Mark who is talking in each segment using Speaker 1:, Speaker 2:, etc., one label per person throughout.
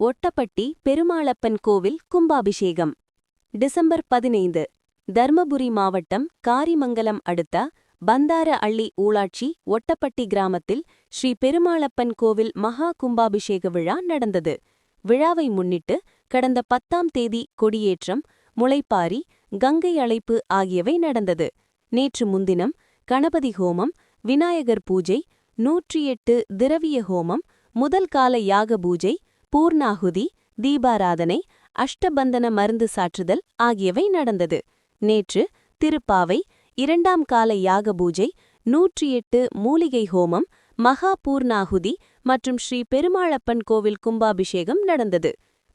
Speaker 1: ஒட்டப்பட்டி பெருமாளப்பன் கோவில் கும்பாபிஷேகம். டிசம்பர் பதினைந்து. தர்மபுரி மாவட்டம் காரிமங்கலம் அடுத்த பந்தார அள்ளி ஊளாட்சி ஒட்டப்பட்டி கிராமத்தில் ஸ்ரீ பெருமாளப்பன் கோவில் மகா கும்பாபிஷேக விழா நடந்தது. விழாவை முன்னிட்டு கடந்த பத்தாம் தேதி கொடியேற்றம் முளைப்பாரி கங்கை அழைப்பு ஆகியவை நடந்தது. நேற்று முன்தினம் கணபதி ஹோமம் விநாயகர் பூஜை நூற்றி எட்டு திரவிய ஹோமம் முதல் கால யாக பூஜை பூர்ணாகுதி தீபாராதனை அஷ்டபந்தன மருந்து சாற்றுதல் ஆகியவை நடந்தது. நேற்று திருப்பாவை இரண்டாம் கால யாக பூஜை நூற்றி எட்டு மூலிகை ஹோமம் மகா பூர்ணாகுதி மற்றும் ஸ்ரீ பெருமாளப்பன் கோவில் கும்பாபிஷேகம் நடந்தது.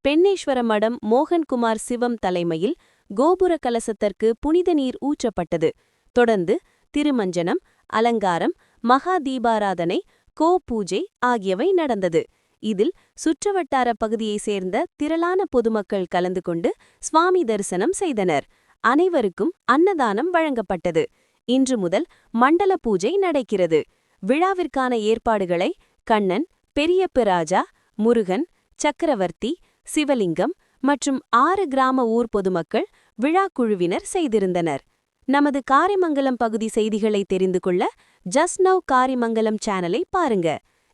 Speaker 1: பெண்ணேஸ்வர மடம் மோகன்குமார் சிவம் தலைமையில் கோபுர கலசத்திற்கு புனித நீர் ஊற்றப்பட்டது. தொடர்ந்து திருமஞ்சனம் அலங்காரம் மகா தீபாராதனை கோ பூஜை ஆகியவை நடந்தது. இதில் சுற்றுவட்டார பகுதியைச் சேர்ந்த திரளான பொதுமக்கள் கலந்து கொண்டு சுவாமி தரிசனம் செய்தனர். அனைவருக்கும் அன்னதானம் வழங்கப்பட்டது. இன்று முதல் மண்டல பூஜை நடக்கிறது. விழாவிற்கான ஏற்பாடுகளை கண்ணன் பெரியப்பராஜா முருகன் சக்கரவர்த்தி சிவலிங்கம் மற்றும் ஆறு கிராம ஊர் பொதுமக்கள் விழா குழுவினர் செய்திருந்தனர். நமது காரிமங்கலம் பகுதி செய்திகளை தெரிந்து கொள்ள ஜஸ்ட் நவ் காரிமங்கலம் சேனலை பாருங்க.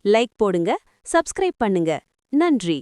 Speaker 1: லைக் போடுங்க சப்ஸ்கிரைப் பண்ணுங்க. நன்றி.